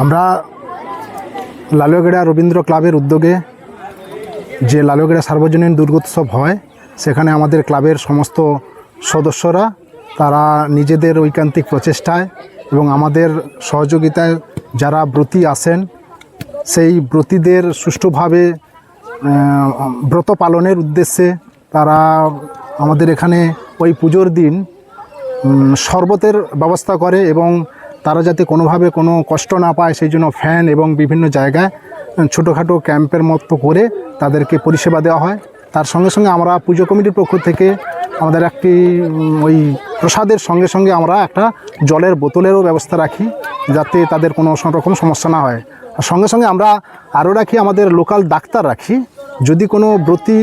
আমরা রবীন্দ্র ক্লাবের উদ্যোগে যে লালুয়াগড়া সার্বজনীন দুর্গোৎসব হয়, সেখানে আমাদের ক্লাবের সমস্ত সদস্যরা, তারা নিজেদের ঐকান্তিক প্রচেষ্টায় এবং আমাদের সহযোগিতায় যারা ব্রতী আসেন সেই ব্রতীদের সুষ্ঠুভাবে ব্রত পালনের উদ্দেশ্যে তারা আমাদের এখানে ওই পুজোর দিন শরবতের ব্যবস্থা করে এবং তারা যাতে কোনোভাবে কোনো কষ্ট না পায়, সেই জন্য ফ্যান এবং বিভিন্ন জায়গায় ছোটোখাটো ক্যাম্পের মতো করে তাদেরকে পরিষেবা দেওয়া হয়। তার সঙ্গে সঙ্গে আমরা পুজো কমিটির পক্ষ থেকে আমাদের একটি ওই প্রসাদের সঙ্গে সঙ্গে আমরা একটা জলের বোতলেরও ব্যবস্থা রাখি যাতে তাদের কোনো রকম সমস্যা না হয়। আর সঙ্গে সঙ্গে আমরা আরও রাখি, আমাদের লোকাল ডাক্তার রাখি। যদি কোনো ব্রতী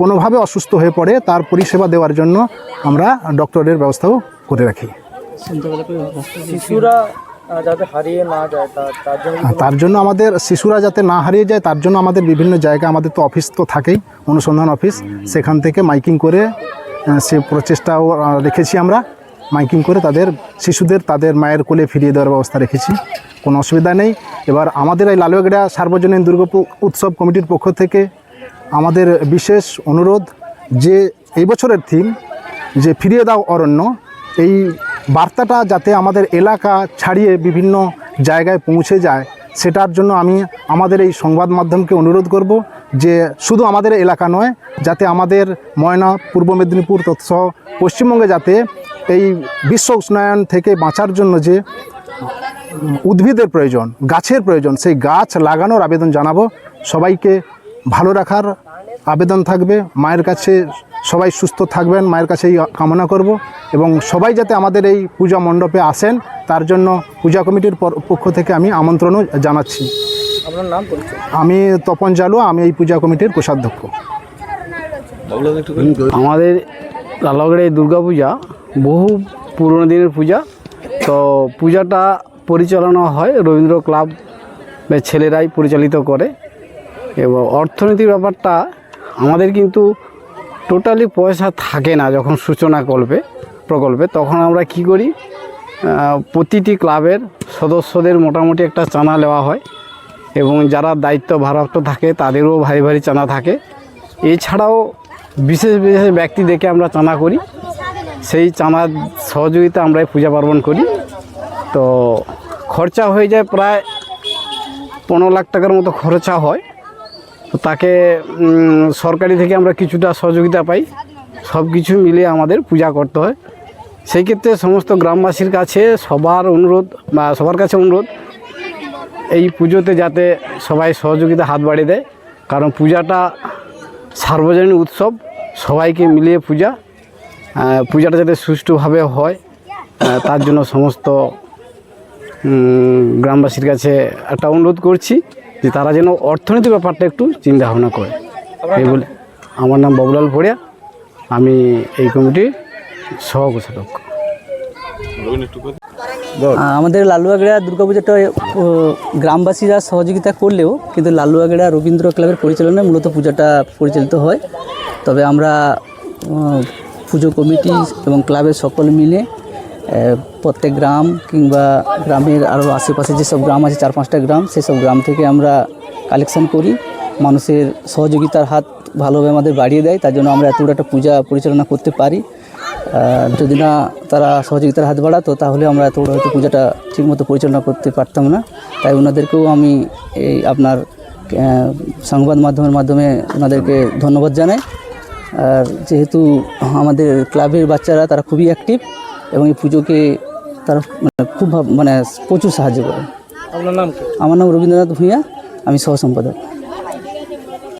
কোনোভাবে অসুস্থ হয়ে পড়ে, তার পরিষেবা দেওয়ার জন্য আমরা ডক্টরের ব্যবস্থাও করে রাখি। শিশুরা যাতে হারিয়ে না যায় তার জন্য তার জন্য আমাদের শিশুরা যাতে না হারিয়ে যায় তার জন্য আমাদের বিভিন্ন জায়গা আমাদের তো অফিস তো থাকেই অনুসন্ধান অফিস সেখান থেকে মাইকিং করে সে প্রচেষ্টাও রেখেছি আমরা। মাইকিং করে তাদের শিশুদের তাদের মায়ের কোলে ফিরিয়ে দেওয়ার ব্যবস্থা রেখেছি কোনো অসুবিধা নেই। এবার আমাদের এই লালুয়াগড়া সার্বজনীন দুর্গা উৎসব কমিটির পক্ষ থেকে আমাদের বিশেষ অনুরোধ যে এই বছরের থিম যে ফিরিয়ে দাও অরণ্য এই বার্তাটা যাতে আমাদের এলাকা ছাড়িয়ে বিভিন্ন জায়গায় পৌঁছে যায়, সেটার জন্য আমি আমাদের এই সংবাদ মাধ্যমকে অনুরোধ করব যে শুধু আমাদের এলাকা নয়, যাতে আমাদের ময়না, পূর্ব মেদিনীপুর তৎসহ পশ্চিমবঙ্গে যাতে এই বিশ্ব উষ্ণায়ন থেকে বাঁচার জন্য যে উদ্ভিদের প্রয়োজন, গাছের প্রয়োজন, সেই গাছ লাগানোর আবেদন জানাব। সবাইকে ভালো রাখার আবেদন থাকবে। মায়ের কাছে সবাই সুস্থ থাকবেন মায়ের কাছে এই কামনা করব এবং সবাই যাতে আমাদের এই পূজা মণ্ডপে আসেন তার জন্য পূজা কমিটির পক্ষ থেকে আমি আমন্ত্রণও জানাচ্ছি। আপনার নাম আমি তপন জালুয়া আমি এই পূজা কমিটির কোষাধ্যক্ষ। আমাদের লালগড়ে দুর্গা পূজা বহু পুরনো দিনের পূজা। তো পূজাটা পরিচালনা হয় রবীন্দ্র ক্লাব ছেলেরাই পরিচালিত করে। এবং অর্থনীতির ব্যাপারটা আমাদের কিন্তু টোটালি পয়সা থাকে না যখন সূচনা কল্পে, প্রকল্পে, তখন আমরা কি করি? প্রতিটি ক্লাবের সদস্যদের মোটামুটি একটা চানা নেওয়া হয় এবং যারা দায়িত্ব ভারপ্রাপ্ত থাকে, তাদেরও ভারী ভারী চানা থাকে। এছাড়াও বিশেষ বিশেষ ব্যক্তি দেখে আমরা চানা করি। সেই চাঁদার সহযোগিতা আমরা পূজা পার্বণ করি। তো খরচা হয়ে যায় প্রায় পনেরো লাখ টাকার মতো খরচা হয়। তাকে সরকারি থেকে আমরা কিছুটা সহযোগিতা পাই। সব কিছু মিলিয়ে আমাদের পূজা করতে হয়। সেই ক্ষেত্রে সমস্ত গ্রামবাসীর কাছে সবার অনুরোধ, বা সবার কাছে অনুরোধ, এই পুজোতে যাতে সবাই সহযোগিতা হাত বাড়িয়ে দেয়। কারণ পূজাটা সার্বজনীন উৎসব, সবাইকে মিলিয়ে পূজা পূজাটা যাতে সুষ্ঠুভাবে হয় তার জন্য সমস্ত গ্রামবাসীর কাছে একটা অনুরোধ করছি। যে তারা যেন অর্থনৈতিক ব্যাপারটা একটু চিন্তা ভাবনা করে। এই বলে আমার নাম বাবুলাল ভড়িয়া। আমি এই কমিটির সহকোষাধ্যক্ষ আমাদের লালুয়াগড়া দুর্গাপূজাটা গ্রামবাসীরা সহযোগিতা করলেও কিন্তু লালুয়াগড়া রবীন্দ্র ক্লাবের পরিচালনায় মূলত পূজাটা পরিচালিত হয়। তবে আমরা পুজো কমিটি এবং ক্লাবের সকল মিলে প্রত্যেক গ্রাম কিংবা গ্রামের আরও আশেপাশে যেসব গ্রাম আছে, চার পাঁচটা গ্রাম, সেসব গ্রাম থেকে আমরা কালেকশন করি। মানুষের সহযোগিতার হাত ভালোভাবে আমাদের বাড়িয়ে দেয়, তার জন্য আমরা এত একটা পূজা পরিচালনা করতে পারি। যদি না তারা সহযোগিতার হাত বাড়াতো, তাহলে আমরা এত হয়তো পূজাটা ঠিকমতো পরিচালনা করতে পারতাম না। তাই ওনাদেরকেও আমি এই আপনার সংবাদ মাধ্যমের মাধ্যমে ওনাদেরকে ধন্যবাদ জানাই। আর যেহেতু আমাদের ক্লাবের বাচ্চারা, তারা খুবই অ্যাক্টিভ এবং এই পুজোকে তারা মানে খুব ভাব- মানে প্রচুর সাহায্য করে। আপনার নাম কি? আমার নাম রবীন্দ্রনাথ ভূঁইয়া আমি সহ সম্পাদক